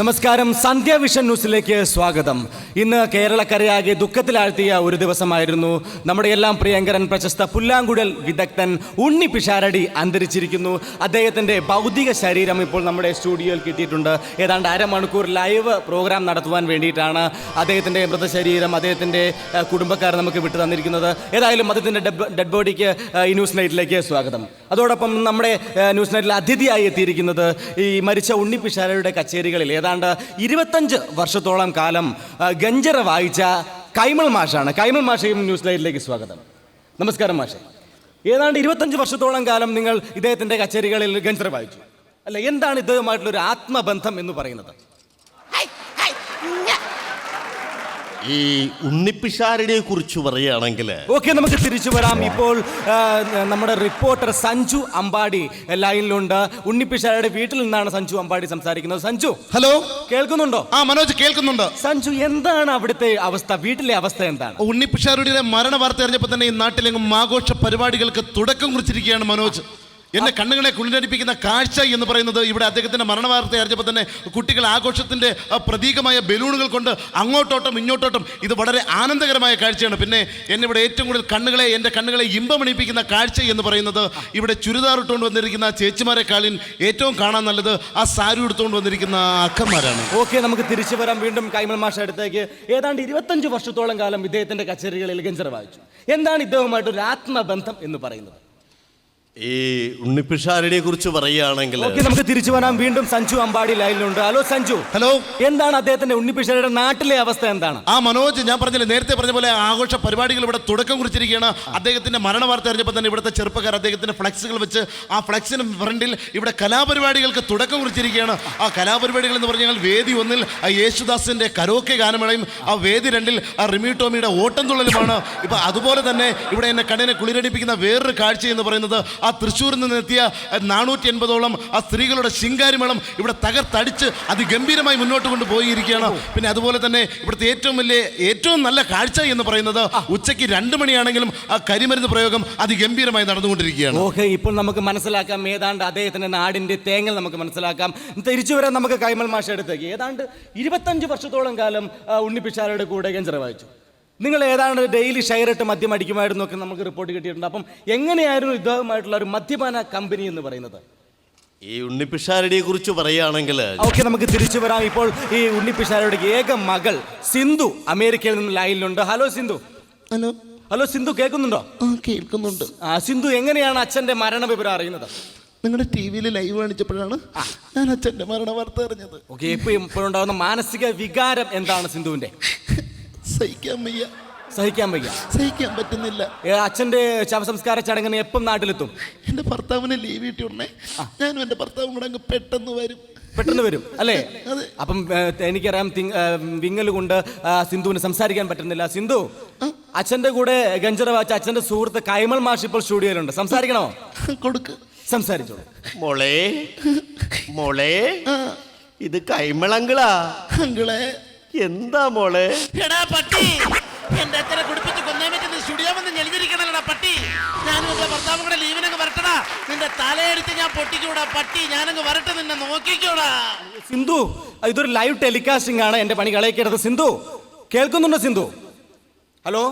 നമസ്കാരം സന്ധ്യ വിഷൻ ന്യൂസിലേക്ക് സ്വാഗതം. ഇന്ന് കേരളക്കരയാകെ ദുഃഖത്തിലാഴ്ത്തിയ ഒരു ദിവസമായിരുന്നു. നമ്മുടെ എല്ലാം പ്രിയങ്കരൻ പ്രശസ്ത പുല്ലാങ്കുഴൽ വിദഗ്ധൻ ഉണ്ണി പിഷാരടി അന്തരിച്ചിരിക്കുന്നു. അദ്ദേഹത്തിന്റെ ഭൗതിക ശരീരം ഇപ്പോൾ നമ്മുടെ സ്റ്റുഡിയോയിൽ കിട്ടിയിട്ടുണ്ട്. ഏതാണ്ട് അരമണിക്കൂർ ലൈവ് പ്രോഗ്രാം നടത്തുവാൻ വേണ്ടിയിട്ടാണ് അദ്ദേഹത്തിന്റെ മൃതശരീരം അദ്ദേഹത്തിന്റെ കുടുംബക്കാർ നമുക്ക് വിട്ടു തന്നിരിക്കുന്നത്. ഏതായാലും അദ്ദേഹത്തിന്റെ ഡെഡ് ബോഡിക്ക് ഈ ന്യൂസ് നൈറ്റിലേക്ക് സ്വാഗതം. അതോടൊപ്പം നമ്മുടെ ന്യൂസ് നൈറ്റിൽ അതിഥിയായി എത്തിയിരിക്കുന്നത് ഈ മരിച്ച ഉണ്ണി പിഷാരടിയുടെ കച്ചേരികളിൽ ഏതാണ്ട് ഇരുപത്തഞ്ച് വർഷത്തോളം കാലം ഗഞ്ചറ വായിച്ച കൈമൾ മാഷാണ്. കൈമൾ മാഷയും ന്യൂസ് ലൈറ്റിലേക്ക് സ്വാഗതം. നമസ്കാരം മാഷെ. ഏതാണ്ട് ഇരുപത്തഞ്ച് വർഷത്തോളം കാലം നിങ്ങൾ ഇദ്ദേഹത്തിന്റെ കച്ചേരികളിൽ ഗഞ്ചറ വായിച്ചു. അല്ല എന്താണ് ഇദ്ദേഹമായിട്ടുള്ള ഒരു ആത്മബന്ധം എന്ന് പറയുന്നത്? ഈ ഉണ്ണിപ്പിഷാരനെ കുറിച്ച് പറയുകയാണെങ്കിൽ ഓക്കെ നമുക്ക് തിരിച്ചു വരാം. ഇപ്പോൾ ആ, നമ്മുടെ റിപ്പോർട്ടർ സഞ്ജു അമ്പാടി ലൈനിലുണ്ട്. ഉണ്ണിപ്പിഷാരയുടെ വീട്ടിൽ നിന്നാണ് സഞ്ജു അമ്പാടി സംസാരിക്കുന്നത്. സഞ്ജു ഹലോ? കേൾക്കുന്നുണ്ടോ? ആ മനോജ് കേൾക്കുന്നുണ്ട്. സഞ്ജു എന്താണ് അവിടുത്തെ അവസ്ഥ? വീട്ടിലെ അവസ്ഥ എന്താണ്? ഉണ്ണിപ്പിഷാരുടെ മരണ വാർത്ത അറിഞ്ഞപ്പോൾ തന്നെ ഈ നാട്ടിലെങ്ങും ആഘോഷ പരിപാടികൾക്ക് തുടക്കം കുറിച്ചിരിക്കുകയാണ് മനോജ്. എന്നെ കണ്ണുകളെ കുളിരടിപ്പിക്കുന്ന കാഴ്ച എന്ന് പറയുന്നത് ഇവിടെ അദ്ദേഹത്തിന്റെ മരണ വാർത്ത അറിഞ്ഞപ്പോൾ തന്നെ കുട്ടികൾ ആഘോഷത്തിന്റെ പ്രതീകമായ ബലൂണുകൾ കൊണ്ട് അങ്ങോട്ടോട്ടം ഇങ്ങോട്ടോട്ടം ഇത് വളരെ ആനന്ദകരമായ കാഴ്ചയാണ്. പിന്നെ എന്നെ ഇവിടെ ഏറ്റവും കൂടുതൽ കണ്ണുകളെ എന്റെ കണ്ണുകളെ ഇമ്പമണിപ്പിക്കുന്ന കാഴ്ച എന്ന് പറയുന്നത് ഇവിടെ ചുരിദാർ ഇട്ടുകൊണ്ട് വന്നിരിക്കുന്ന ചേച്ചിമാരെക്കാളിൽ ഏറ്റവും കാണാൻ നല്ലത് ആ സാരി എടുത്തുകൊണ്ട് വന്നിരിക്കുന്ന അക്കന്മാരാണ്. ഓക്കെ നമുക്ക് തിരിച്ചു വരാം. വീണ്ടും കൈമൽ മാഷ അടുത്തേക്ക്. ഏതാണ്ട് ഇരുപത്തഞ്ച് വർഷത്തോളം കാലം ഇദ്ദേഹത്തിന്റെ കച്ചേരികളിൽ ഗഞ്ചർ വായിച്ചു. എന്താണ് ഇദ്ദേഹവുമായിട്ട് ഒരു ആത്മബന്ധം എന്ന് പറയുന്നത്? ഈ ഉണ്ണിപ്പിഷാരടിയെ കുറിച്ച് പറയുകയാണെങ്കിൽ ഓക്കെ നമുക്ക് തിരിച്ചു വരാം. വീണ്ടും സഞ്ജു അമ്പാടി ലൈനിലുണ്ട് ഹലോ സഞ്ജു. ഹലോ. എന്താണ് അദ്ദേഹത്തിന്റെ ഉണ്ണിപ്പിഷാരിയുടെ നാട്ടിലെ അവസ്ഥ എന്താണ്? ആ മനോജ് ഞാൻ പറഞ്ഞില്ലേ നേരത്തെ പറഞ്ഞ പോലെ ആഘോഷ പരിപാടികൾ ഇവിടെ തുടക്കം കുറിച്ചിരിക്കുകയാണ്. അദ്ദേഹത്തിന്റെ മരണ വാർത്ത അറിഞ്ഞപ്പോൾ തന്നെ ഇവിടുത്തെ ചെറുപ്പക്കാർ അദ്ദേഹത്തിന്റെ ഫ്ലക്സുകൾ വെച്ച് ആ ഫ്ലക്സിന് ഫ്രണ്ടിൽ ഇവിടെ കലാപരിപാടികൾക്ക് തുടക്കം കുറിച്ചിരിക്കുകയാണ്. ആ കലാപരിപാടികൾ എന്ന് പറഞ്ഞാൽ വേദി ഒന്നിൽ ആ യേശുദാസിന്റെ കരോക്കെ ഗാനമേളയും ആ വേദി രണ്ടിൽ ആ റിമി ടോമിയുടെ ഓട്ടം തുള്ളലുമാണ്. ഇപ്പൊ അതുപോലെ തന്നെ ഇവിടെ എന്നെ കണ്ണിനെ കുളിരടിപ്പിക്കുന്ന വേറൊരു കാഴ്ച എന്ന് പറയുന്നത് ആ തൃശ്ശൂരിൽ നിന്ന് എത്തിയ നാനൂറ്റി എൺപതോളം ആ സ്ത്രീകളുടെ ശിങ്കാരിമേളം ഇവിടെ തകർത്തടിച്ച് അതിഗംഭീരമായി മുന്നോട്ട് കൊണ്ടുപോയിരിക്കുകയാണ്. പിന്നെ അതുപോലെ തന്നെ ഇവിടുത്തെ ഏറ്റവും വലിയ ഏറ്റവും നല്ല കാഴ്ച എന്ന് പറയുന്നത് ഉച്ചയ്ക്ക് രണ്ട് മണിയാണെങ്കിലും ആ കരിമരുന്ന് പ്രയോഗം അതിഗംഭീരമായി നടന്നുകൊണ്ടിരിക്കുകയാണ്. ഓക്കെ ഇപ്പോൾ നമുക്ക് മനസ്സിലാക്കാം ഏതാണ്ട് അദ്ദേഹത്തിന്റെ നാടിന്റെ തേങ്ങൽ നമുക്ക് മനസ്സിലാക്കാം. തിരിച്ചു വരാൻ നമുക്ക് കൈമൽ മാഷ എടുത്തേക്ക് ഏതാണ്ട് ഇരുപത്തഞ്ച് വർഷത്തോളം കാലം ആ, ഉണ്ണിപ്പിഷാരയുടെ കൂടെ ഗഞ്ചറ വായിച്ചു. നിങ്ങൾ ഏതാണ്ട് ഡെയിലി ഷെയറിട്ട് മദ്യം അടിക്കുമായിരുന്നു ഒക്കെ നമുക്ക് റിപ്പോർട്ട് കിട്ടിയിട്ടുണ്ട്. അപ്പം എങ്ങനെയായിരുന്നു ഇദ്ദേഹമായിട്ടുള്ള ഒരു മദ്യപാന കമ്പനി എന്ന് പറയുന്നത്? ഈ ഉണ്ണിപ്പിഷാരടിയെ കുറിച്ച് പറയുകയാണെങ്കിൽ ഓക്കെ നമുക്ക് തിരിച്ചു വരാം. ഇപ്പോൾ ഈ ഉണ്ണിപ്പിഷാരയുടെ ഏക മകൾ സിന്ധു അമേരിക്കയിൽ നിന്ന് ലൈനിലുണ്ട്. Hello Sindhu. Hello hello Sindhu കേൾക്കുന്നുണ്ടോ? കേൾക്കുന്നുണ്ട്. ആ സിന്ധു എങ്ങനെയാണ് അച്ഛന്റെ മരണ വിവരം അറിയുന്നത്? നിങ്ങളുടെ ടി വിയിൽ ലൈവ് കാണിച്ചപ്പോഴാണ് ഞാൻ അച്ഛന്റെ മരണ വാർത്ത അറിഞ്ഞത്. ഓക്കെ ഇപ്പൊ ഇപ്പോഴുണ്ടാകുന്ന മാനസിക വികാരം എന്താണ് സിന്ധുവിന്റെ? സഹിക്കാൻ വയ്യ. സഹിക്കാൻ വയ്യ. സഹിക്കാൻ പറ്റുന്നില്ല. ഏ, അച്ഛന്റെ ശവസംസ്കാര ചടങ്ങിന് എപ്പം നാട്ടിലെത്തും? എന്റെ ഭർത്താവിനെ ലീവ് കിട്ടി ഉടനെ ഞാനും എന്റെ ഭർത്താവും കൂടെ അങ്ങ് പെട്ടെന്ന് വരും. പെട്ടെന്ന് വരും അല്ലേ? അതെ. അപ്പം ഏ, എനിക്കറിയാം തിങ്- ഏ, വിങ്ങൽ കൊണ്ട് ആ, സിന്ധുവിന് സംസാരിക്കാൻ പറ്റുന്നില്ല. സിന്ധു അച്ഛന്റെ കൂടെ ഗഞ്ചറ വാച്ച അച്ഛന്റെ സുഹൃത്ത് കൈമൾ മാഷ് ഇപ്പോൾ സ്റ്റുഡിയോയിലുണ്ട്. സംസാരിക്കണോ? കൊടുക്ക്. സംസാരിച്ചോളൂ. മോളെ മോളെ ഇത് കൈമളങ്കിളാ അങ്കിളെ എന്താ മോളെ? എടാ പട്ടി എന്റെ അച്ഛനെ കുടിപ്പിച്ച് കൊന്നേ പറ്റുന്ന സ്റ്റുഡിയോ വന്ന് ഞെളിഞ്ഞിരിക്കണല്ലടാ പട്ടി. ഞാനും എന്റെ ഭർത്താവും കൂടെ ലീവിനങ്ങ് വരട്ടടാ. നിന്റെ തലയടിച്ച് ഞാൻ പൊട്ടിക്കൂടാ പട്ടി. ഞാനങ്ങ് വരട്ടെ നിന്നെ നോക്കിക്കൂടാ. സിന്ധു ഇതൊരു ലൈവ് ടെലികാസ്റ്റിംഗ് ആണ് എന്റെ പണി കളയിക്കരുത് സിന്ധു കേൾക്കുന്നുണ്ടോ സിന്ധു? ഹലോ?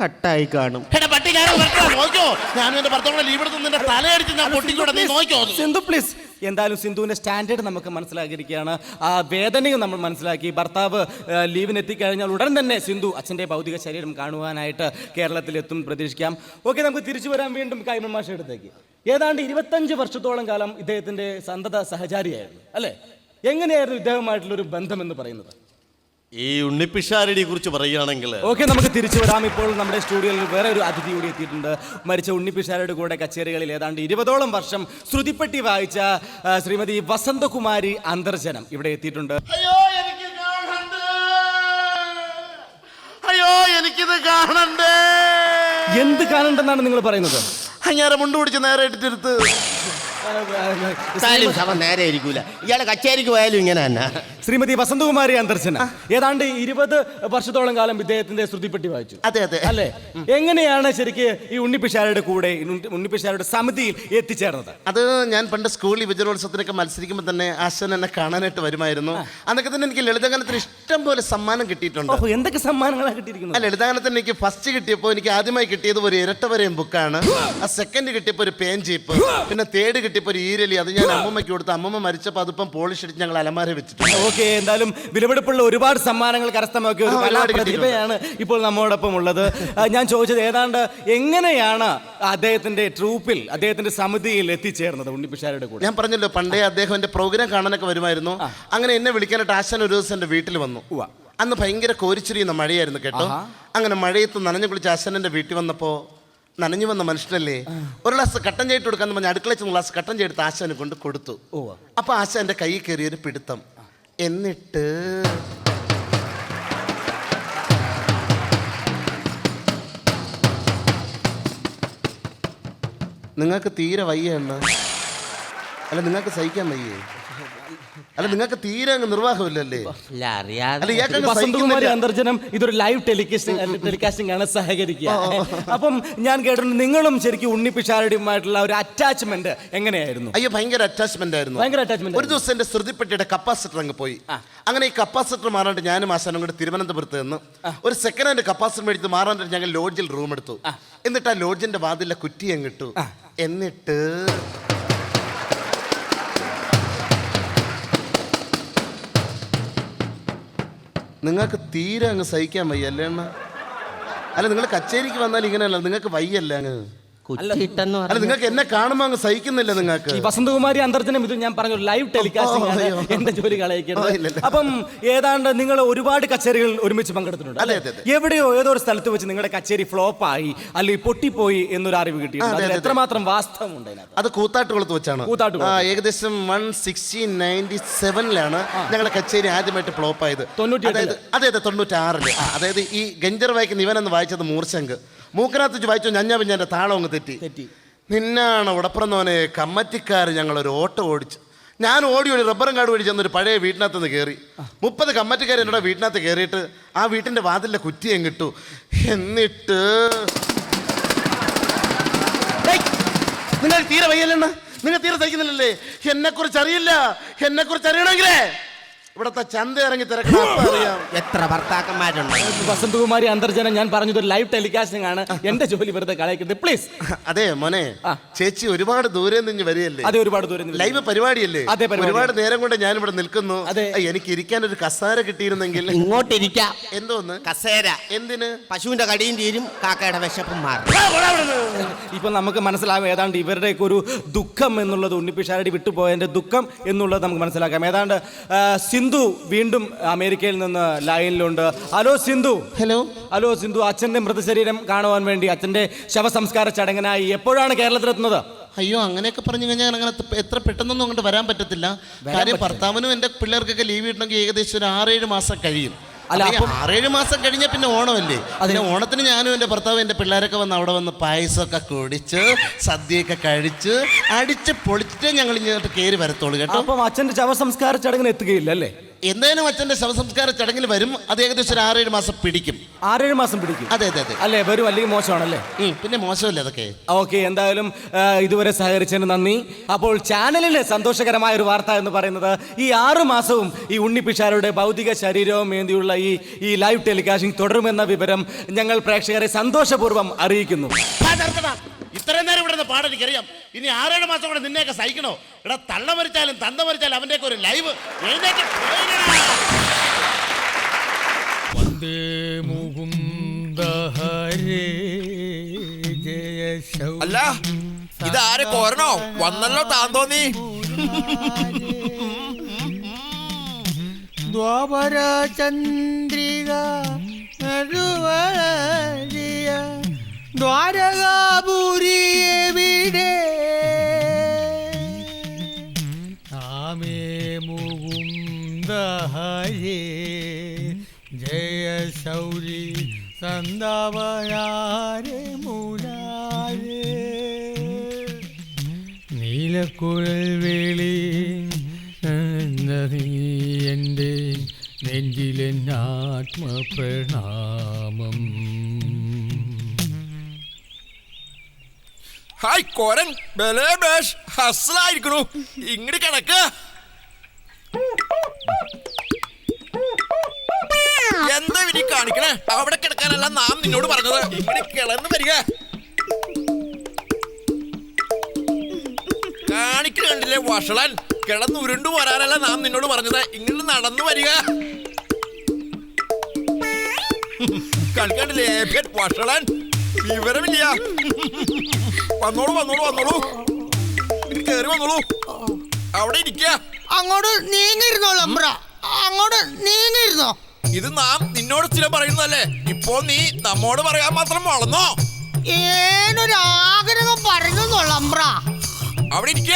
കട്ടായി കാണും. എടാ പട്ടി ഞാൻ വരട്ടാ. നോക്കിയോ ഞാനും എന്റെ ഭർത്താവും കൂടെ ലീവ് എടുത്ത് നിന്റെ തലയടിച്ച് ഞാൻ പൊട്ടിക്കൂടാ. നീ നോക്കിയോ സിന്ധു പ്ലീസ് എന്തായാലും സിന്ധുവിന്റെ സ്റ്റാൻഡേർഡ് നമുക്ക് മനസ്സിലാക്കിയിരിക്കുകയാണ്. ആ വേദനയും നമ്മൾ മനസ്സിലാക്കി. ഭർത്താവ് ലീവിന് എത്തിക്കഴിഞ്ഞാൽ ഉടൻ തന്നെ സിന്ധു അച്ഛന്റെ ഭൗതിക ശരീരം കാണുവാനായിട്ട് കേരളത്തിലെത്തും പ്രതീക്ഷിക്കാം. ഓക്കെ നമുക്ക് തിരിച്ചു വരാൻ വീണ്ടും കൈമൺ മാഷ അടുത്തേക്ക്. ഏതാണ്ട് ഇരുപത്തഞ്ച് വർഷത്തോളം കാലം ഇദ്ദേഹത്തിന്റെ സന്തത സഹചാരിയായിരുന്നു അല്ലേ? എങ്ങനെയായിരുന്നു ഇദ്ദേഹമായിട്ടുള്ളൊരു ബന്ധം എന്ന് പറയുന്നത്? ഈ ഉണ്ണിപ്പിഷാരടിയെ കുറിച്ച് പറയുകയാണെങ്കിൽ. ഓക്കെ നമുക്ക് തിരിച്ചു വരാം. ഇപ്പോൾ നമ്മുടെ സ്റ്റുഡിയോയിൽ വേറെ ഒരു അതിഥി കൂടി എത്തിയിട്ടുണ്ട്. മരിച്ച ഉണ്ണിപ്പിഷാരയുടെ കൂടെ കച്ചേരികളിൽ ഏതാണ്ട് ഇരുപതോളം വർഷം ശ്രുതിപ്പെട്ടി വായിച്ച ശ്രീമതി വസന്തകുമാരി അന്തർജനം ഇവിടെ എത്തിയിട്ടുണ്ട്. അയ്യോ എനിക്ക് കാണണ്ടേ? അയ്യോ എനിക്കിത് കാണണ്ടേ? എന്ത് കാണണ്ടെന്നാണ് നിങ്ങൾ പറയുന്നത്? അങ്ങേരെ മുണ്ട് പിടിച്ച് നേരെ ഇട്ടിരുത്ത് എന്തായാലും ശവം നേരെ ഇരിക്കൂല. ഇയാളെ കച്ചേരിക്ക് പോയാലും ഇങ്ങനെ തന്നെ. ശ്രീമതി വസന്തകുമാരി അന്തർശന ഏതാണ്ട് ഇരുപത് വർഷത്തോളം കാലം ഇദ്ദേഹത്തിന്റെ ശ്രുതിപ്പെട്ടി വായിച്ചു. അതെ അതെ. അല്ലേ? എങ്ങനെയാണ് ശരിക്ക് ഈ ഉണ്ണിപ്പിഷാരുടെ കൂടെ ഈ ഉണ്ണി- ഉണ്ണിപ്പിഷാരുടെ സമിതിയിൽ എത്തിച്ചേർന്നത്? അത് ഞാൻ പണ്ട് സ്കൂളിൽ വിജയോത്സവത്തിനൊക്കെ മത്സരിക്കുമ്പോൾ തന്നെ അശ്വൻ എന്നെ കാണാനായിട്ട് വരുമായിരുന്നു. അന്നൊക്കെ തന്നെ എനിക്ക് ലളിതഗാനത്തിന് ഇഷ്ടം പോലെ സമ്മാനം കിട്ടിയിട്ടുണ്ട്. ഓഹോ എന്തൊക്കെ സമ്മാനങ്ങളാണ് കിട്ടിയിരിക്കുന്നത്? അല്ല ലളിതഗാനത്തിന് എനിക്ക് ഫസ്റ്റ് കിട്ടിയപ്പോൾ എനിക്ക് ആദ്യമായി കിട്ടിയത് ഒരു ഇരട്ടവരെയും ബുക്കാണ്. ആ സെക്കൻഡ് കിട്ടിയപ്പോൾ ഒരു പേൻ ജീപ്പ്. പിന്നെ തേർഡ് കിട്ടിയപ്പോൾ ഒരു ഈരലി അത് ഞാൻ അമ്മമ്മയ്ക്ക് കൊടുത്തു അമ്മമ്മ മരിച്ചപ്പോൾ അതിപ്പം പോളിഷ് അടിച്ച് ഞങ്ങൾ അലമാര വെച്ചിട്ടുണ്ട്. ഓക്കെ എന്തായാലും വിലപിടിപ്പുള്ള ഒരുപാട് സമ്മാനങ്ങൾ കരസ്ഥമാക്കിയ ഒരു ആ, ഒരുപാട് കലാപ്രതിഭയാണ് ഇപ്പോൾ നമ്മോടൊപ്പം ഉള്ളത്. ആ, ഞാൻ ചോദിച്ചത് ഏതാണ്ട് എങ്ങനെയാണ് അദ്ദേഹത്തിന്റെ ട്രൂപ്പിൽ അദ്ദേഹത്തിന്റെ സമിതിയിൽ എത്തിച്ചേർന്നത് ഉണ്ണിപ്പിഷാരുടെ കൂടെ? ഞാൻ പറഞ്ഞല്ലോ പണ്ടേ അദ്ദേഹം എന്റെ പ്രോഗ്രാം കാണാനൊക്കെ വരുമായിരുന്നു. അങ്ങനെ എന്നെ വിളിക്കാനായിട്ട് ആശാൻ ഒരു ദിവസം എന്റെ വീട്ടിൽ വന്നു. ഉവ്വ. അന്ന് ഭയങ്കര കോരിച്ചിരിയുന്ന മഴയായിരുന്നു കേട്ടോ. അങ്ങനെ മഴയത്ത് നനഞ്ഞു കുളിച്ച് ആശാൻ എന്റെ വീട്ടിൽ വന്നപ്പോൾ നനഞ്ഞു വന്ന മനുഷ്യനല്ലേ? ഒരു ഗ്ലാസ് കട്ടൻ ചെയ്തിട്ട് കൊടുക്കാന്ന് പറഞ്ഞ അടുക്കളയിൽ ചെന്ന് ഗ്ലാസ് കട്ടൻ ചെയ്തിട്ട് ആശാനെ കൊണ്ട് കൊടുത്തു. ഓ. അപ്പൊ ആശാ എന്റെ കൈ കയറിയൊരു പിടുത്തം. എന്നിട്ട് നിങ്ങൾക്ക് തീരെ വയ്യ എന്ന് അല്ല നിങ്ങൾക്ക് സഹിക്കാൻ വയ്യേ? അല്ല നിങ്ങൾക്ക് തീരെ അങ്ങ് നിർവാഹമില്ലല്ലേ? അറിയാതെ. അല്ല ഇയാൾക്ക് അങ്ങ് വസന്തകുമാരി സഹിക്കുന്നില്ല. അന്തർജനം ഇതൊരു ലൈവ് ടെലികാസ്റ്റിംഗ് ടെലികാസ്റ്റിംഗ് ആണ് സഹകരിക്കുക. അപ്പം ഞാൻ കേട്ടിട്ടുണ്ട് നിങ്ങളും ശരിക്കും ഉണ്ണിപ്പിഷാരുടെയുമായിട്ടുള്ള ഒരു അറ്റാച്ച്മെന്റ് എങ്ങനെയായിരുന്നു? അയ്യോ ഭയങ്കര അറ്റാച്ച്മെന്റ് ആയിരുന്നു. ഭയങ്കര അറ്റാച്ച്മെന്റ് ഒരു ദിവസം എന്റെ ശ്രുതിപ്പെട്ടിയുടെ കപ്പാസിറ്റർ അങ്ങ് പോയി. അങ്ങനെ ഈ കപ്പാസിറ്റർ മാറാണ്ട് ഞാനും ആശാനും കൂടെ തിരുവനന്തപുരത്ത് നിന്ന് ഒരു സെക്കൻഡ് ഹാൻഡ് കപ്പാസിറ്റർ മേടിച്ച് മാറാണ്ട് ഞങ്ങൾ ലോഡ്ജിൽ റൂം എടുത്തു. എന്നിട്ട് ആ ലോഡ്ജിന്റെ വാതിലെ കുറ്റി അങ്ങ് ഇട്ടു. എന്നിട്ട് നിങ്ങൾക്ക് തീരെ അങ്ങ് സഹിക്കാൻ വയ്യ അല്ലേ അല്ല നിങ്ങൾ കച്ചേരിക്ക് വന്നാൽ ഇങ്ങനെയല്ല നിങ്ങൾക്ക് വയ്യല്ലേ അങ്ങ്? കുറ്റിട്ടെന്ന് അല്ല നിങ്ങൾക്ക് എന്നെ കാണുമ്പോ അങ്ങ് സഹിക്കുന്നില്ല നിങ്ങൾക്ക്. ഈ വസന്തകുമാരി അന്തർജനം ഇത് ഞാൻ പറഞ്ഞു ലൈവ് ടെലികാസ്റ്റിംഗ് ആണ് അയ്യോ. എന്റെ ജോലി ഓ, ഇല്ലില്ല. അപ്പം ഏതാണ്ട് നിങ്ങൾ ഒരുപാട് കച്ചേരികൾ ഒരുമിച്ച് പങ്കെടുത്തിട്ടുണ്ട്. അതെ, അതെ, അതെ. എവിടെയോ ഏതോ ഒരു സ്ഥലത്ത് വെച്ച് നിങ്ങളുടെ കച്ചേരി ഫ്ലോപ്പ് ആയി അല്ലെങ്കിൽ പൊട്ടിപ്പോയി എന്നൊരു അറിവ് കിട്ടി അതെ, അതിൽ അതെ, എത്രമാത്രം വാസ്തവം ഉണ്ട് അതിനകത്ത്? അത് കൂത്താട്ടുകുളത്ത് വെച്ചാണ്. കൂത്താട്ടുകുളത്ത്. ആ, ഏകദേശം വൺ സിക്സ്റ്റീൻ നയന്റി സെവനിലാണ് ഞങ്ങളുടെ കച്ചേരി ആദ്യമായിട്ട് ഫ്ലോപ്പ് ആയത്. തൊണ്ണൂറ്റിയെട്ടിൽ? അതായത് അതെ അതെ തൊണ്ണൂറ്റാറിൽ. അതായത് ഈ ഗഞ്ചർ വായിക്കുന്ന ഇവനെന്ന് വായിച്ചത് മൂർശങ്ക് മൂക്കനകത്ത് വെച്ച് വായിച്ചോ ഞഞ്ഞ എന്റെ താളം അങ്ങ് തെറ്റി. തെറ്റി. നിന്നാണ് ഉടപ്പുറന്നവനെ കമ്മറ്റിക്കാർ ഞങ്ങളൊരു ഓട്ടോ ഓടിച്ചു. ഞാൻ ഓടി ഓടി റബ്ബറും കാട് വഴി ചെന്നൊരു പഴയ വീട്ടിനകത്ത് നിന്ന് കയറി മുപ്പത് കമ്മറ്റിക്കാർ എന്നോട് വീട്ടിനകത്ത് കയറിയിട്ട് ആ വീട്ടിന്റെ വാതിലിന്റെ കുറ്റി എങ്ങിട്ടു എന്നിട്ട് നിങ്ങൾ തീരെ വയ്യല്ലെണ്ണ നിങ്ങൾ തീരെ സഹിക്കുന്നില്ലല്ലേ? എന്നെക്കുറിച്ച് അറിയില്ല. എന്നെക്കുറിച്ച് അറിയണമെങ്കിലേ? ഇവിടത്തെ ചന്ത ഇറങ്ങി തിരക്കണം അപ്പൊ അറിയാം. എത്ര ഭർത്താക്കന്മാരുണ്ട്? വസന്തകുമാരി അന്തർജനം ഞാൻ പറഞ്ഞത് ഒരു ലൈവ് ടെലികാസ്റ്റിംഗ് ആണ്. എന്റെ ജോലി വെറുതെ കളയക്കുന്നത് പ്ലീസ് അതെ മോനെ ചേച്ചി ഒരുപാട് ദൂരെ നിന്ന് വരികയല്ലേ? അതെ ഒരുപാട് ദൂരം നിന്ന് ലൈവ് പരിപാടിയല്ലേ? അതെ, പരിപാടി. ഒരുപാട് നേരം കൊണ്ട് ഞാൻ ഇവിടെ നിൽക്കുന്നു. അതെ. എനിക്ക് ഇരിക്കാൻ ഒരു കസാര കിട്ടിയിരുന്നെങ്കിൽ. ഇങ്ങോട്ടിരിക്കാം. എന്തോന്ന്? കസേര. എന്തിന്? പശുവിന്റെ കടിയും തീരും കാക്കയുടെ വിശപ്പും മാറും. ഇപ്പൊ നമുക്ക് മനസ്സിലാവും ഏതാണ്ട് ഇവരുടെയൊക്കെ ഒരു ദുഃഖം എന്നുള്ളത് ഉണ്ണിപ്പിഷാരടി വിട്ടുപോയതിന്റെ ദുഃഖം എന്നുള്ളത് നമുക്ക് മനസ്സിലാക്കാം. ഏതാണ്ട് ആ, സിന്ധു വീണ്ടും അമേരിക്കയിൽ നിന്ന് ലൈനിലുണ്ട്. Hello Sindhu. Hello. Hello Sindhu അച്ഛന്റെ മൃതശരീരം കാണുവാൻ വേണ്ടി അച്ഛന്റെ ശവസംസ്കാര ചടങ്ങിനായി എപ്പോഴാണ് കേരളത്തിലെത്തുന്നത്? അയ്യോ അങ്ങനെയൊക്കെ പറഞ്ഞു കഴിഞ്ഞാൽ അങ്ങനെ എത്ര പെട്ടെന്നൊന്നും അങ്ങോട്ട് വരാൻ പറ്റത്തില്ല. കാര്യം ഭർത്താവിനും എന്റെ പിള്ളേർക്കൊക്കെ ലീവ് കിട്ടണമെങ്കിൽ ഏകദേശം ഒരു ആറേഴ് മാസം കഴിയും. അല്ല, ആറേഴ് മാസം കഴിഞ്ഞ പിന്നെ ഓണമല്ലേ? അതിന് ഓണത്തിന് ഞാനും എന്റെ ഭർത്താവ് എന്റെ പിള്ളേരൊക്കെ വന്ന് അവിടെ വന്ന് പായസമൊക്കെ കുടിച്ച് സദ്യയൊക്കെ കഴിച്ച് അടിച്ച് പൊളിച്ചിട്ടേ ഞങ്ങൾ ഇങ്ങോട്ട് കയറി വരത്തോളൂ കേട്ടോ. അപ്പം അച്ഛന്റെ ശവസംസ്കാര ചടങ്ങിന് എത്തുകയില്ല അല്ലേ? എന്തായാലും അച്ഛന്റെ ശവസംസ്കാര ചടങ്ങിൽ വരും. അത് ഏകദേശം ഒരു ആറേഴ് മാസം പിടിക്കും. ആറേഴ് മാസം പിടിക്കും. അതെ അതെ അതെ. അല്ലേ? വരും അല്ലെങ്കിൽ മോശമാണല്ലേ? ഉം, പിന്നെ മോശമല്ലേ അതൊക്കെ? ഓക്കെ എന്തായാലും ആ, ഇതുവരെ സഹകരിച്ചതിന് നന്ദി. അപ്പോൾ ചാനലിന് സന്തോഷകരമായ ഒരു വാർത്ത എന്ന് പറയുന്നത് ഈ ആറു മാസവും ഈ ഉണ്ണിപ്പിഷാരുടെ ഭൗതിക ശരീരവും ഏന്തിയുള്ള ഈ ഈ ലൈവ് ടെലികാസ്റ്റിംഗ് തുടരുമെന്ന വിവരം ഞങ്ങൾ പ്രേക്ഷകരെ സന്തോഷപൂർവം അറിയിക്കുന്നു. ആ, ഇത്രയും നേരം ഇവിടെ നിന്ന് പാടാൻ എനിക്കറിയാം. ഇനി ആറേഴ് മാസം കൂടെ നിന്നെയൊക്കെ സഹിക്കണോ? ഇവിടെ തള്ള മരിച്ചാലും തന്ത മരിച്ചാലും അവന്റെയൊക്കെ ഒരു ലൈവ് എഴുന്നേറ്റ് വന്ദേ മുകുന്ദ ഹരേ ജയ ശൗ- അല്ല ഇതാരെ കോരണോ? വന്നല്ലോ താൻ തോന്നി ദ്വാപര ചന്ദ്രിക നടുവഴിയ ദ്വാരകാപുരി എവിടെ ആമേ മുകുന്ദ ജയ ശൗരി സന്ദവയാരെ മുരാരേ. നീലക്കുഴൽ വേളി നീ എന്റെ നെഞ്ചിലെന്നാത്മപ്രണാമം. ഹായ് കോരൻ. ബലേ ബേഷ്. ഹസ്ലായിരിക്കണു ഇങ്ങോട്ട് കിടക്ക. എന്താ ഇനി കാണിക്കണേ? അവിടെ കിടക്കാനല്ല നാം നിന്നോട് പറഞ്ഞത്. ഇങ്ങനെ കിളന്ന് വരിക. കാണിക്കണ കണ്ടില്ലേ വഷളൻ? കിടന്ന് ഉരുണ്ടു വരാനല്ല നാം നിന്നോട് പറഞ്ഞത്. ഇങ്ങനെ നടന്നു വരിക. കളിക്കണ്ടില്ലേ വഷളൻ? വിവരമില്ല. വന്നോളൂ വന്നോളൂ വന്നോളൂ. ഇനി കേറി വന്നോളൂ. അവിടെ ഇരിക്ക അങ്ങോട്ട് നീങ്ങിരുന്നോളൂ അമ്പ്ര അങ്ങോട്ട് നീങ്ങിരുന്നോ ഇത് നാം നിന്നോട് ചില പറയുന്നതല്ലേ? ഇപ്പോ നീ നമ്മോട് പറയാൻ മാത്രം വളർന്നോ? ഏനൊരു ആഗ്രഹം പറഞ്ഞോളൂ ലംബ്ര അവിടെ ഇരിക്ക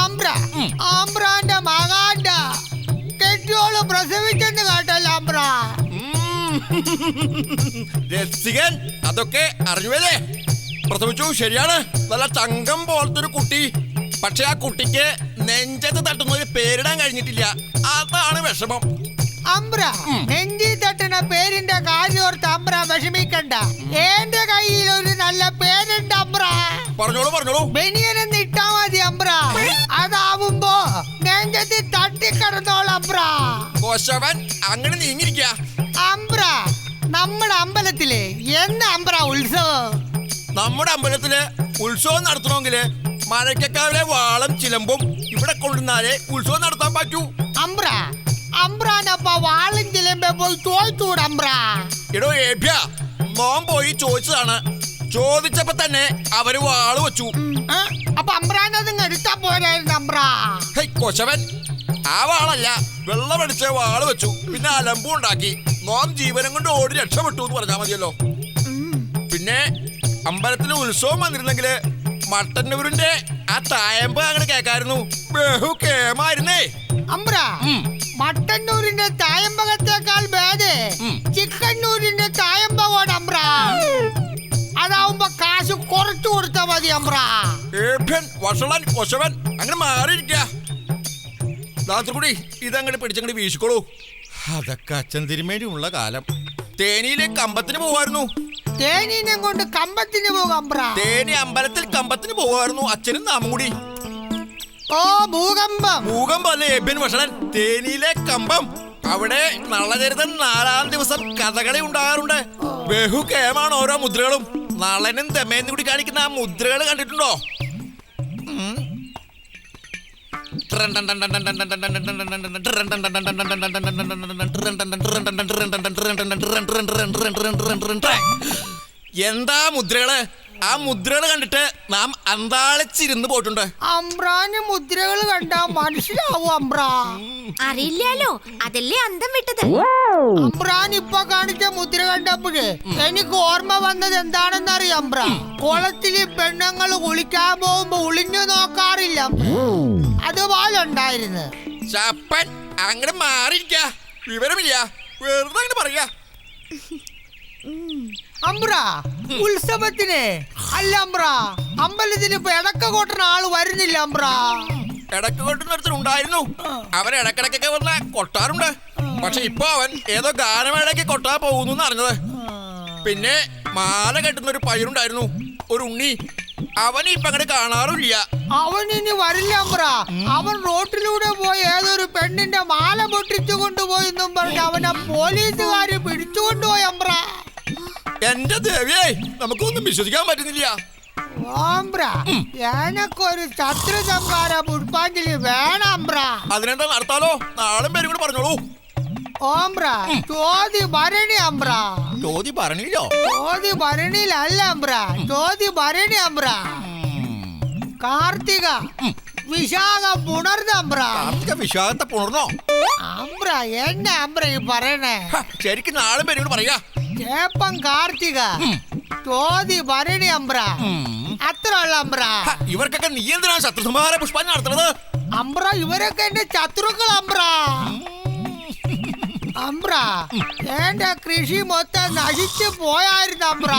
ആംബ്ര ആംബ്രാന്റെ മകാന്റെ കെട്ടിയോൾ പ്രസവിച്ചെന്ന് കേട്ടല്ലോ അമ്പ്ര രസികൻ അതൊക്കെ അറിഞ്ഞുവല്ലേ? പ്രസവിച്ചു ശരിയാണ്. നല്ല തങ്കം പോലത്തെ ഒരു കുട്ടി. പക്ഷെ ആ കുട്ടിക്ക് നെഞ്ചത്ത് തട്ടുന്ന ഒരു പേരിടാൻ കഴിഞ്ഞിട്ടില്ല. അതാണ് വിഷമം. അമ്പ്ര നെഞ്ചി തട്ടുന്ന പേരിന്റെ കാര്യോർത്ത് അമ്പ്ര വിഷമിക്കണ്ട. എന്റെ കയ്യിൽ ഒരു നല്ല പേരുണ്ട് അമ്പ്ര പറഞ്ഞോളൂ പറഞ്ഞോളൂ. ബനിയനെന്ന് ഇട്ടാ മതി അമ്പ്ര അതാവുമ്പോ നെഞ്ചത്തി തട്ടിക്കിടന്നോളൂ അമ്പ്ര കോശവൻ അങ്ങനെ നീങ്ങിരിക്ക അമ്പ്ര. നമ്മുടെ അമ്പലത്തിലെ എന്ന് അമ്പ്ര ഉത്സവം? നമ്മുടെ അമ്പലത്തിലെ ഉത്സവം നടത്തണമെങ്കിൽ മലക്കക്കാവിലെ വാളം ചിലമ്പും ഇവിടെ കൊണ്ടുവന്നാലേ ഉത്സവം നടത്താൻ പറ്റൂ. അമ്പ്ര അമ്പ്രാനപ്പ വാളും ചിലമ്പെ പോയി ചോദിച്ചൂട അമ്പ്ര. എടോ ഏഭ്യ മോൻ പോയി ചോദിച്ചതാണ്. ചോദിച്ചപ്പോ തന്നെ അവർ വാൾ വെച്ചു. അപ്പൊ അമ്പ്രാനത് എടുത്താ പോരായിരുന്നു അമ്പ്ര. കൊശവൻ ആ വാളല്ല. വെള്ളമടിച്ച വാൾ വെച്ചു. പിന്നെ അലമ്പും ഉണ്ടാക്കി. നോം ജീവനം കൊണ്ട് ഓടി രക്ഷപ്പെട്ടു എന്ന് പറഞ്ഞാൽ മതിയല്ലോ. പിന്നെ അമ്പലത്തിൽ ഉത്സവം വന്നിരുന്നെങ്കിൽ മട്ടന്നൂരിന്റെ ആ തായമ്പ് അങ്ങനെ കേക്കായിരുന്നു. ബഹു കേമായിരുന്നേ. അമ്പ്ര മട്ടന്നൂരിന്റെ തായമ്പകത്തേക്കാൾ ഭേദേ ചിക്കന്നൂരിന്റെ തായമ്പകോട് അമ്പ്ര. അതാവുമ്പോ കാശ് കുറച്ചു കൊടുത്താ മതി അമ്പ്ര. ഏഭ്യൻ വഷളൻ കൊശവൻ അങ്ങനെ മാറിയിരിക്ക. കൂടി ഇതങ്ങോട്ട് പിടിച്ചങ്ങോട്ട് വീശിക്കോളൂ. അതൊക്കെ അച്ഛൻ തിരുമേനിയുള്ള കാലം. തേനിയിലെ കമ്പത്തിന് പോവായിരുന്നു. തേനീനെ കൊണ്ട് കമ്പത്തിന് പോകാം തേനി അമ്പലത്തിൽ കമ്പത്തിന് പോവായിരുന്നു അച്ഛനും നാമും കൂടി. ഓ ഭൂകമ്പം. ഭൂകമ്പം അല്ലേ എബിൻ ഭക്ഷണൻ തേനിയിലെ കമ്പം. അവിടെ നളചരിതൻ നാലാം ദിവസം കഥകളി ഉണ്ടാകാറുണ്ട്. ബഹു കേമാണ് ഓരോ മുദ്രകളും. നളനും തെമേന്നും കൂടി കാണിക്കുന്ന ആ മുദ്രകൾ കണ്ടിട്ടുണ്ടോ? എന്താ മുദ്രകൾ? ആ മുദ്രകൾ കണ്ടിട്ട് നാം അന്താളിച്ചിരുന്ന് പോയിട്ടുണ്ട്. അമ്രാന് മുദ്രകൾ കണ്ടാ മനസ്സിലാവും അമ്ര. അറിയില്ലല്ലോ അതല്ലേ അന്തം വിട്ടത്. അമ്രാൻ ഇപ്പൊ കാണിച്ച മുദ്ര കണ്ടപ്പോഴേ എനിക്ക് ഓർമ്മ വന്നത് എന്താണെന്ന് അറിയാം അമ്ര കുളത്തിൽ പെണ്ണുങ്ങൾ കുളിക്കാൻ പോകുമ്പോ ഒളിഞ്ഞു നോക്കാറില്ല. അതുപോലെ ഉണ്ടായിരുന്നു ചപ്പൻ അങ്ങനെ മാറിയിരിക്ക. വിവരമില്ല. വെറുതെ അങ്ങനെ പറയാ. അമ്പ്ര ഉത്സവത്തിന്. അല്ല അമ്പ്ര അമ്പലത്തിന് ഇപ്പൊ ഇടക്ക ആൾ വരുന്നില്ല അമ്പ്ര. ഇടയ്ക്ക് കൊട്ടുന്ന ഉണ്ടായിരുന്നു. അവൻ ഇടക്കിടക്കൊക്കെ വന്ന കൊട്ടാറുണ്ട്. പക്ഷെ ഇപ്പൊ അവൻ ഏതോ ഗാനമേളയ്ക്ക് കൊട്ടാ പോകുന്നു അറിഞ്ഞത്. പിന്നെ മാല കെട്ടുന്ന ഒരു പയ്യനുണ്ടായിരുന്നു. ഒരു ഉണ്ണി. അവൻ ഇപ്പൊ അങ്ങോട്ട് കാണാറില്ല. അവൻ ഇനി വരില്ല അമ്പ്ര. അവൻ റോട്ടിലൂടെ പോയി ഏതൊരു പെണ്ണിന്റെ മാല പൊട്ടിച്ചു കൊണ്ടുപോയി എന്നും പറഞ്ഞ് അവനെ പോലീസുകാര് പിടിച്ചുകൊണ്ടുപോയി അമ്പ്ര. എന്റെ ദേവിയെ നമുക്കൊന്നും വിശ്വസിക്കാൻ പറ്റുന്നില്ല. ഓംബ്ര എനക്കൊരു ശത്രു സംഹാര പുഷ്പാഞ്ജലി വേണം അതിനെന്താ നടത്താലോ? നാളും പേരും കൂടെ പറഞ്ഞോളൂ. ഓംബ്ര ചോതി ഭരണി അമ്പ്ര. ചോദ്യം പറഞ്ഞില്ലോ ചോതി ഭരണിയിലല്ല അമ്പ്ര ചോതി ഭരണി അമ്പ്ര. കാർത്തിക വിശാഖ പുണർന്ന അമ്പ്ര. കാർത്തിക വിശ്വാസത്തെ പുണർന്നോ? അമ്പ്ര എന്നെ അമ്പ്ര ഈ പറയണേ. ഹ, ശരിക്കും നാളെ പേരും കൂടെ പറയാ. ചേപ്പം കാർത്തിക ചോതി ഭരണി അമ്പ്ര. അത്ര ഉള്ള അമ്പ്ര. ഹ, ഇവർക്കൊക്കെ നീ എന്തിനാ ശത്രുസംഹാര പുഷ്പാഞ്ജലി നടത്തുന്നത്? അമ്പ്ര ഇവരൊക്കെ എന്റെ ശത്രുക്കൾ അമ്പ്ര. അമ്പ്ര എന്റെ കൃഷി മൊത്തം നശിച്ചു പോയായിരുന്നു അമ്പ്ര.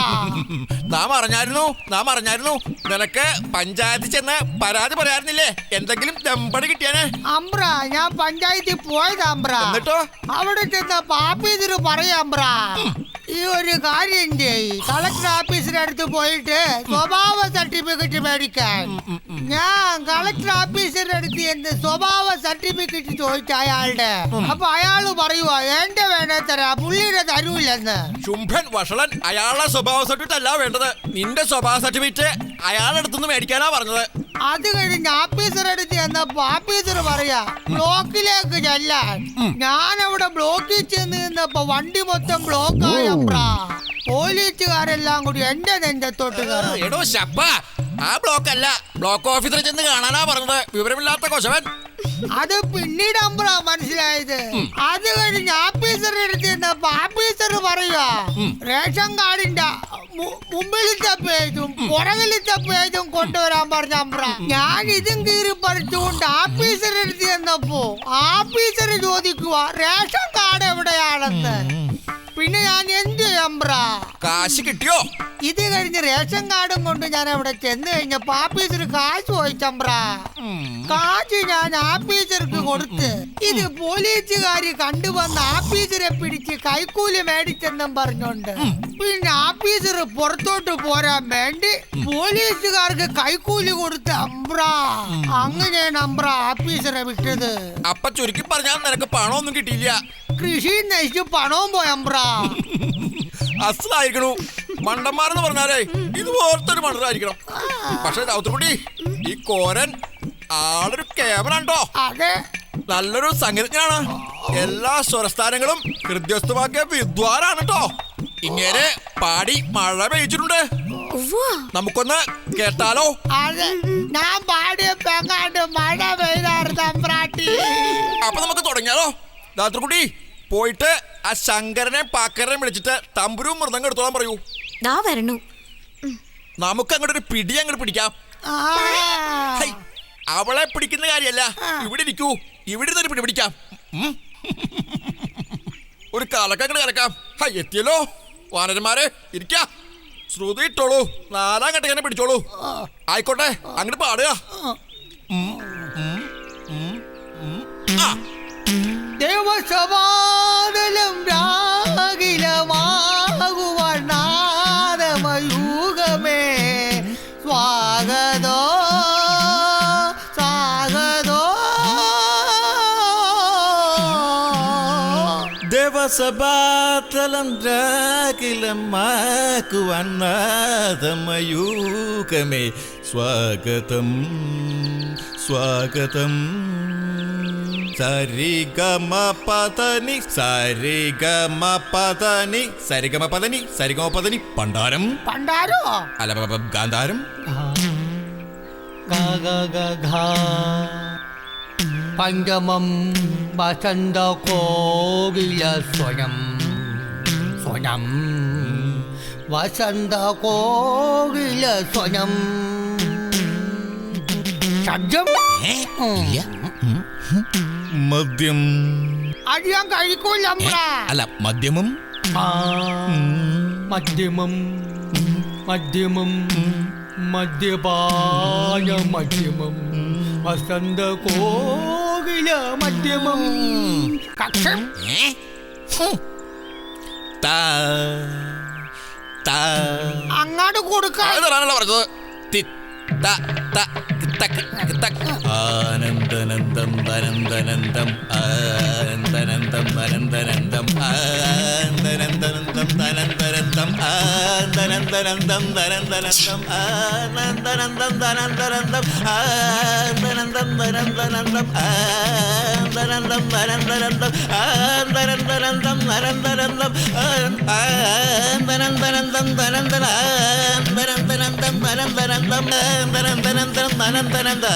നാം അറിഞ്ഞായിരുന്നു നാം അറിഞ്ഞായിരുന്നു. നിനക്ക് പഞ്ചായത്തിൽ ചെന്ന് പരാതി പറയാറുന്നില്ലേ? എന്തെങ്കിലും തെമ്പടി കിട്ടിയാനെ? അമ്പ്ര ഞാൻ പഞ്ചായത്തിൽ പോയത് അമ്പ്ര. എന്നിട്ടോ? അവിടെ ചെന്ന പറയാം പറയാമ്പ്ര ഈ ഒരു കാര്യം ചെയ് കളക്ടർ ഓഫീസിന്റെ അടുത്ത് പോയിട്ട് സ്വഭാവ സർട്ടിഫിക്കറ്റ് മേടിക്കാൻ. ഞാൻ കളക്ടർ ഓഫീസിന്റെ അടുത്ത് എന്ത് സ്വഭാവ സർട്ടിഫിക്കറ്റ് ചോദിച്ച അയാളുടെ. അപ്പൊ അയാൾ പറയുവാ എന്റെ വേണേ തരാ പുള്ളിയുടെ തരൂല്ലെന്ന്. ശുംഭൻ വഷളൻ അയാളുടെ സ്വഭാവ സർട്ടിഫിക്കറ്റ് അല്ല വേണ്ടത്. നിന്റെ സ്വഭാവ സർട്ടിഫിക്കറ്റ് അയാളുടെ അടുത്തുനിന്ന് മേടിക്കാനാ പറഞ്ഞത്. അത് കഴിഞ്ഞ് ഓഫീസറുടെ അടുത്ത് ചെന്നപ്പോ ഓഫീസർ പറയാ ബ്ലോക്കിലേക്ക് ചെല്ലാൻ. ഞാൻ അവിടെ ബ്ലോക്കിൽ ചെന്ന് നിന്നപ്പോ വണ്ടി മൊത്തം ബ്ലോക്കായ പോലീസുകാരെല്ലാം കൂടി എന്റെ നെഞ്ചത്തോട്ട് കയറി. എടോ ശപ്പ ആ ബ്ലോക്ക് അല്ല ബ്ലോക്ക് ഓഫീസിൽ ചെന്ന് കാണാനാ പറഞ്ഞത്. വിവരമില്ലാത്ത കൊശവൻ. അത് പിന്നീട് അമ്പ്ര മനസ്സിലായത്. അത് കഴിഞ്ഞ് ഓഫീസറുടെ അടുത്ത് ചെന്നപ്പോ ഓഫീസർ പറയുക റേഷൻ കാർഡിന്റെ മുമ്പിലത്തെ പേജും പുറകിലത്തെ പേജും കൊണ്ടുവരാൻ പറഞ്ഞ അമ്പ്ര. ഞാൻ ഇതും കീറി പറിച്ചുകൊണ്ട് ഓഫീസറുടെ അടുത്ത് ചെന്നപ്പോ ആഫീസർ ചോദിക്കുക റേഷൻ കാർഡ് എവിടെയാണെന്ന്? പിന്നെ ഞാൻ എന്ത് അമ്പ്ര? കാശ് കിട്ടിയോ? ഇത് കഴിഞ്ഞ് റേഷൻ കാർഡും കൊണ്ട് ഞാൻ അവിടെ ചെന്ന് കഴിഞ്ഞപ്പോ ആഫീസർ കാശ് ചോദിച്ചമ്പ്രാ കാശ് ഞാൻ ആഫീസർക്ക് കൊടുത്ത് ഇത് പോലീസുകാര് കണ്ടുവന്ന് ആഫീസറെ പിടിച്ച് കൈക്കൂലി മേടിച്ചെന്നും പറഞ്ഞോണ്ട് പിന്നെ ആഫീസർ പുറത്തോട്ട് പോരാൻ വേണ്ടി പോലീസുകാർക്ക് കൈക്കൂലി കൊടുത്ത് അമ്പ്ര. അങ്ങനെയാണ് അമ്പ്ര ആഫീസറെ വിട്ടത്. അപ്പൊ ചുരുക്കി പറഞ്ഞാൽ നിനക്ക് പണമൊന്നും കിട്ടിയില്ല. കൃഷി നശിച്ചു പണവും പോയ അമ്പ്രാ. അസലായിരിക്കണു മണ്ടന്മാരെന്ന് പറഞ്ഞാലേ ഇത് ഓർത്തൊരു മണ്ടരായിരിക്കണം പക്ഷെ ദൗത്രക്കുട്ടി ഈ കോരൻ ആളൊരു ക്യാമറ അതെ. നല്ലൊരു സംഗീതജ്ഞനാണ്. എല്ലാ സ്വരസ്ഥാനങ്ങളും ഹൃദ്യസ്ഥമാക്കിയ വിദ്വാനാണ് കേട്ടോ ഇങ്ങനെ പാടി മഴ പെയ്ച്ചിട്ടുണ്ട്. നമുക്കൊന്ന് കേട്ടാലോ? ഞാൻ പാടിയ പെങ്ങാണ്ട് മഴ അമ്പ്രാട്ടി. അപ്പൊ നമുക്ക് തുടങ്ങിയാലോ? ദാത്രക്കുട്ടി പോയിട്ട് ആ ശങ്കരനെ പാക്കരനെ വിളിച്ചിട്ട് തമ്പുരും മൃദംഗം എടുത്തോളാൻ പറയൂ. ദാ വരണു. നമുക്ക് അങ്ങോട്ട് ഒരു പിടി അങ്ങോട്ട് പിടിക്കാം. ആ. ഹൈ, അവളെ പിടിക്കുന്ന കാര്യമല്ല. ഇവിടെ ഇരിക്കൂ. ഇവിടെ ഇരുന്നൊരു പിടി പിടിക്കാം. ഉം. ഒരു അങ്ങോട്ട് കലക്കാം. ഹൈ എത്തിയല്ലോ. വാനരന്മാരെ ഇരിക്കാ. ശ്രുതി ഇട്ടോളൂ. നാലാം കെട്ടങ്ങനെ പിടിച്ചോളൂ. ആയിക്കോട്ടെ അങ്ങോട്ട് പാടുക. ഉം, ദേവസഭാതലം രാഗിലമാക്കുവന്നാഥമയൂകമേ സ്വാഗതം സ്വാഗതം. സരിഗമ പതനി സരിഗമ പതനി സരിഗമ പതനി സരിഗമ പതനി പണ്ടാരം പണ്ടാരോ അല്ല ഗ ഗ ഗാന്ധാരം പഞ്ചമം വസന്ത കോകില സ്വയം. സ്വയം. വസന്ത കോകില സ്വയം. ശബ്ദം. മദ്യം. അടിയാൻ കഴിക്കൂല അല്ല മദ്യമം? മദ്യമം. മദ്യമം. മദ്യപാന മദ്യമം. വസന്ത മധ്യമം കക്ഷം? അങ്ങാട് കൊടുക്കാൻ അത് പറഞ്ഞത്? ആനന്ദനന്ദം അനന്തനന്ദം ആനന്ദനന്ദം അനന്തനന്ദം അനന്തനന്ദം ആനന്ദനന്ദനന്ദം അനന്തനന്ദം ആനന്ദനന്ദം അനന്തനന്ദം ആനന്ദനന്ദം അനന്തനന്ദം ആനന്ദനന്ദം അനന്തനന്ദം ആനന്ദനന്ദനന്ദം അനന്തനന്ദം ആനന്ദനന്ദനന്ദം അനന്തന ആനന്ദനന്ദനന്ദം അനന്തനന്ദം ആനന്ദനന്ദനന്ദം അനന്തനന്ദ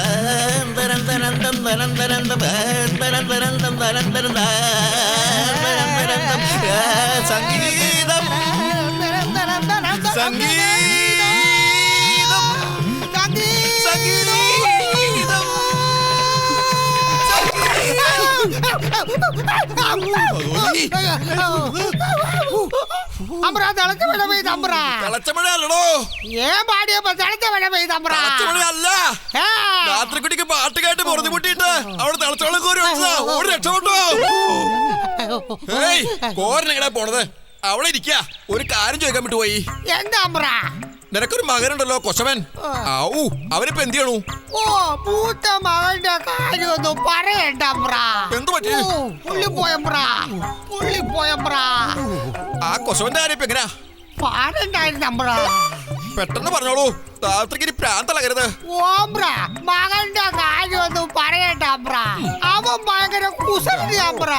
ആനന്ദനന്ദനന്ദം അനന്തനന്ദം ആനന്ദനന്ദനന്ദം അനന്തനന്ദ ആനന്ദനന്ദനന്ദം ആ, സംഗീതം സംഗീതം സംഗീതം അമ്പ്ര തിളച്ച മഴ പെയ്ത് അമ്പ്ര തിളച്ചമഴ അല്ലടോ ഏൻ പാടിയപ്പോ തിളച്ച മഴ പെയ്ത് അമ്പ്ര തിളച്ചമഴ അല്ല ഏ. രാത്രി കുട്ടിക്ക് പാട്ട് കേട്ട് പൊറുതി മുട്ടിയിട്ട് അവിടെ തിളച്ചോളം കോരി ഒഴിച്ചതാ. ഓടി രക്ഷപ്പെട്ടോ ഏയ് കോരനെങ്ങടാ പോണത് അവിടെ ഇരിക്ക ഒരു കാര്യം ചോദിക്കാൻ വിട്ടുപോയി. എന്താ അമ്പ്ര നിനക്കൊരു മകനുണ്ടല്ലോ കൊശവൻ. ഔ അവനിപ്പോ എന്ത് ചെയ്യണു? ഓ പൂത്ത മകന്റെ കാര്യമൊന്നും പറയണ്ട എന്ത് പറ്റി? പുള്ളി പോയമ്പ്ര പുള്ളി പോയമ്പ്ര ആ കൊശവന്റെ കാര്യം ഇപ്പൊ എങ്ങനെയാ പാടണ്ടായിരുന്നു അമ്പ്ര പെട്ടെന്ന് പറഞ്ഞോളൂ. രാത്രിക്ക് ഇനി പ്രാന്തളകരുത് ഓമ്പ്ര മകന്റെ കാര്യമൊന്നും പറയണ്ട അബ്ര അവൻ ഭയങ്കര കുസൃതി അബ്ര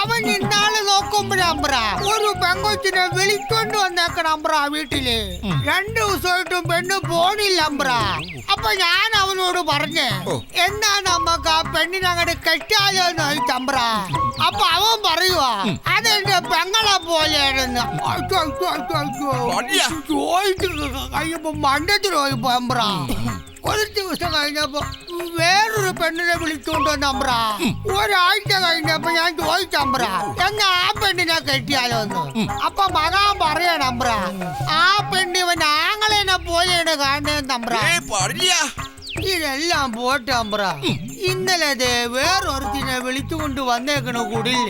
അവൻ ഇന്നാൾ നോക്കുമ്പോഴമ്പ്ര ഒരു പെങ്കൊച്ചിനെ വിളിക്കൊണ്ട് വന്നേക്കണം അമ്പ്ര വീട്ടിൽ. രണ്ടു ദിവസമായിട്ടും പെണ്ണ് പോണില്ല അമ്പ്ര. അപ്പൊ ഞാൻ അവനോട് പറഞ്ഞേ. എന്നാ നമുക്ക് ആ പെണ്ണിനെ അങ്ങോട്ട് കെട്ടാലോ എന്ന് ചോദിച്ചമ്പ്ര അപ്പൊ അവൻ പറയുവാ അതെന്റെ പെങ്ങളെ പോലെയാണെന്ന്. അയ്യോ, കഴിയുമ്പോ അയ്യോ, ചോദിച്ചു മണ്ടത്തിൽ പോയി പോയമ്പ്ര ഒരു ദിവസം കഴിഞ്ഞപ്പോ വേറൊരു പെണ്ണിനെ വിളിച്ചുകൊണ്ട് വന്നമ്പ്ര ഒരാഴ്ച കഴിഞ്ഞപ്പോ ഞാൻ ചോദിച്ചമ്പ്ര എന്നാ ആ പെണ്ണിനെ കെട്ടിയാലോ എന്ന്? അപ്പൊ മകാൻ പറയണമ്പ്ര ആ പെണ്ണിവൻ ആങ്ങളെനെ പോലെയാണ് കാണുന്നത് അമ്പ്ര. പാടില്ല. ഇതെല്ലാം പോട്ടെ അമ്പ്ര. ഇന്നലെ ദേ വേറൊരുത്തിനെ വിളിച്ചുകൊണ്ട് വന്നേക്കണ കുടിൽ.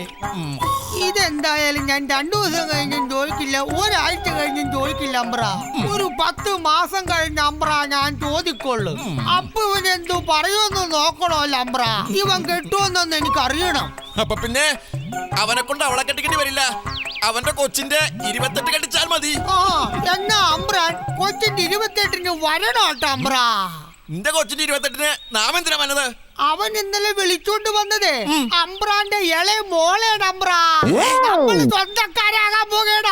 ഇതെന്തായാലും ഞാൻ രണ്ടു ദിവസം കഴിഞ്ഞും ചോദിക്കില്ല. ഒരാഴ്ച കഴിഞ്ഞും ചോദിക്കില്ല അമ്പ്ര. ഒരു പത്ത് മാസം കഴിഞ്ഞ അമ്പ്ര ഞാൻ ചോദിക്കൊള്ളു. അപ്പൊ ഇവൻ എന്തു പറയുമെന്ന് നോക്കണോ അമ്പ്ര. ഇവൻ കെട്ടുമെന്നൊന്ന് എനിക്ക് അറിയണം അപ്പൊ പിന്നെ അവനെ കൊണ്ട് അവളെ കെട്ടിക്കേണ്ടി വരില്ല. അവന്റെ കൊച്ചിന്റെ ഇരുപത്തെട്ട് കെട്ടിച്ചാൽ മതി. ആ എന്നാ അമ്പ്രാൻ കൊച്ചിന്റെ ഇരുപത്തെട്ടിന് വരണോട്ടോ അമ്പ്ര. നിന്റെ കൊച്ചിന്റെ ഇരുപത്തെട്ടിന് നാം എന്തിനാ വന്നത്? അവൻ ഇന്നലെ വിളിച്ചോണ്ട് വന്നത് അമ്പ്രാന്റെ ഇളയ മോളേണ് അമ്പ്ര നമ്മൾ സ്വന്തക്കാരാകാൻ പോകേട